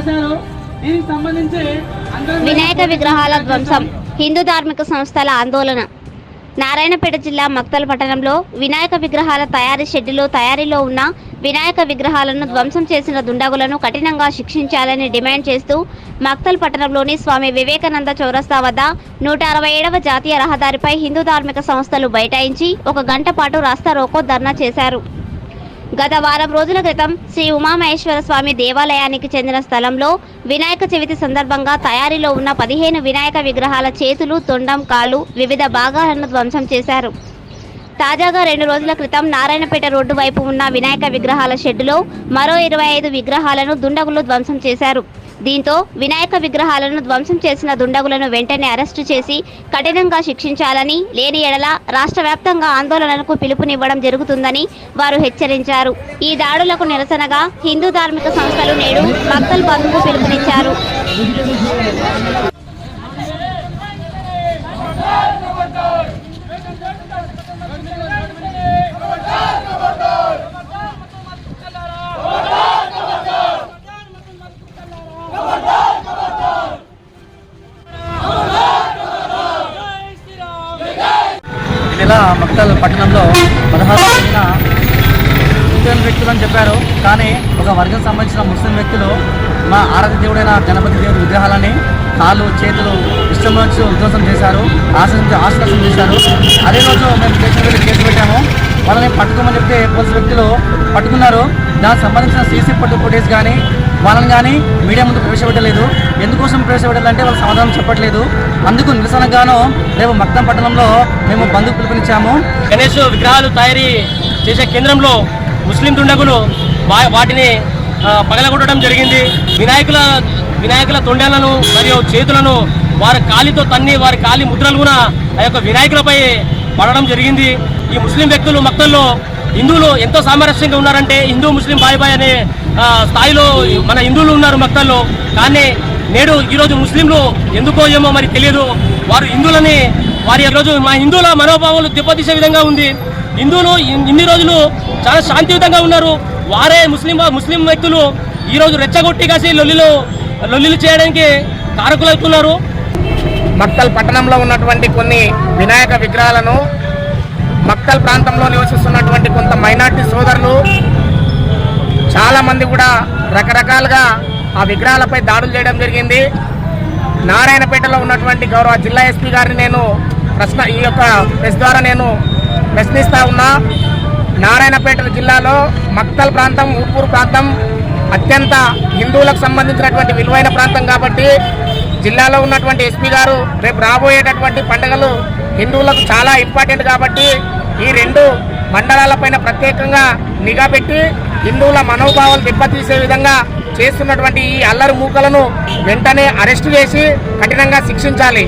ధ్వంసాలు చేశారు. దీనికి సంబంధించి అందరం వినాయక విగ్రహాల ధ్వంసం హిందూ ధార్మిక సంస్థల ఆందోళన. నారాయణపేట జిల్లా మక్తల్ పట్టణంలో వినాయక విగ్రహాల తయారీ షెడ్డులో తయారీలో ఉన్న వినాయక విగ్రహాలను ధ్వంసం చేసిన దుండగులను కఠినంగా శిక్షించాలని డిమాండ్ చేస్తూ మక్తల్ పట్టణంలోని స్వామి వివేకానంద చౌరస్తా వద్ద నూట అరవై ఏడవ జాతీయ రహదారిపై హిందూ ధార్మిక సంస్థలు బైఠాయించి ఒక గంట పాటు రాస్తా రోకో ధర్నా చేశారు. గత వారం రోజుల క్రితం శ్రీ ఉమామహేశ్వర స్వామి దేవాలయానికి చెందిన స్థలంలో వినాయక చవితి సందర్భంగా తయారీలో ఉన్న పదిహేను వినాయక విగ్రహాల చేతులు తొండం కాళ్ళు వివిధ భాగాలను ధ్వంసం చేశారు. తాజాగా రెండు రోజుల క్రితం నారాయణపేట రోడ్డు వైపు ఉన్న వినాయక విగ్రహాల షెడ్డులో మరో ఇరవై ఐదు విగ్రహాలను దుండగులు ధ్వంసం చేశారు. దీంతో వినాయక విగ్రహాలను ధ్వంసం చేసిన దుండగులను వెంటనే అరెస్టు చేసి కఠినంగా శిక్షించాలని లేని ఎడల రాష్ట్ర వ్యాప్తంగా ఆందోళనలకు పిలుపునివ్వడం జరుగుతుందని వారు హెచ్చరించారు. ఈ దాడులకు నిరసనగా హిందూ ధార్మిక సంస్థలు నేడు భక్తులు బంద్కు పిలుపునిచ్చారు. ఈ నెల మక్తల్ పట్టణంలో పదహారు ముస్లిం వ్యక్తులు అని చెప్పారు. కానీ ఒక వర్గం సంబంధించిన ముస్లిం వ్యక్తులు మా ఆరాధ్య దేవుడైన గణపతి దేవుడి విగ్రహాలని కాళ్ళు చేతులు ఇష్టం వచ్చి ఉద్వాసం చేశారు. ఆశ్రయించి ఆశ్వాసం చేశారు. అదే రోజు మేము స్టేషన్ వెళ్ళి కేసు పెట్టాము. వాళ్ళని పట్టుకోమని చెప్తే పోలీసు వ్యక్తులు పట్టుకున్నారు. దానికి సంబంధించిన సీసీ ఫోటో ఫుటేజ్ కానీ వాళ్ళని కానీ మీడియా ముందు ప్రవేశపెట్టలేదు. ఎందుకోసం ప్రవేశపెట్టాలంటే వాళ్ళు సమాధానం చెప్పట్లేదు. అందుకు నిరసనగాను రేపు మక్తం పట్టణంలో మేము బంధుకు పిలుపునిచ్చాము. గణేష్ విగ్రహాలు తయారీ చేసే కేంద్రంలో ముస్లిం దుండగులు వాటిని పగలగొట్టడం జరిగింది. వినాయకుల వినాయకుల తొండలను మరియు చేతులను వారి కాలితో తన్ని వారి కాలి ముద్రలు కూడా ఆ యొక్క వినాయకులపై పడడం జరిగింది. ఈ ముస్లిం వ్యక్తులు మక్తల్లో హిందువులు ఎంతో సామరస్యంగా ఉన్నారంటే హిందూ ముస్లిం బాయ్ బాయ్ అనే స్థాయిలో మన హిందువులు ఉన్నారు మక్తల్లో. కానీ నేడు ఈరోజు ముస్లింలు ఎందుకో ఏమో మరి తెలియదు. వారు హిందువులని వారి రోజు మా హిందువుల మనోభావాలు దెబ్బతీసే విధంగా ఉంది. హిందువులు ఇన్ని రోజులు చాలా శాంతియుతంగా ఉన్నారు. వారే ముస్లిం ముస్లిం వ్యక్తులు ఈ రోజు రెచ్చగొట్టి కాసి లొల్లిలు లొల్లిలు చేయడానికి కారకులవుతున్నారు మక్తల్ పట్టణంలో ఉన్నటువంటి కొన్ని వినాయక విగ్రహాలను మక్తల్ ప్రాంతంలో నివసిస్తున్నటువంటి కొంత మైనార్టీ సోదరులు మంది కూడా రకరకాలుగా ఆ విగ్రహాలపై దాడులు చేయడం జరిగింది. నారాయణపేటలో ఉన్నటువంటి గౌరవ జిల్లా ఎస్పీ గారిని నేను ప్రశ్న ఈ యొక్క ప్రెస్ ద్వారా నేను ప్రశ్నిస్తా ఉన్నా. నారాయణపేట జిల్లాలో మక్తల్ ప్రాంతం ఊపూరు ప్రాంతం అత్యంత హిందువులకు సంబంధించినటువంటి విలువైన ప్రాంతం కాబట్టి జిల్లాలో ఉన్నటువంటి ఎస్పీ గారు రేపు రాబోయేటటువంటి పండుగలు హిందువులకు చాలా ఇంపార్టెంట్ కాబట్టి ఈ రెండు మండలాలపైన ప్రత్యేకంగా నిఘా పెట్టి హిందువుల మనోభావాలు దెబ్బతీసే విధంగా చేస్తున్నటువంటి ఈ అల్లరి మూకలను వెంటనే అరెస్టు చేసి కఠినంగా శిక్షించాలి.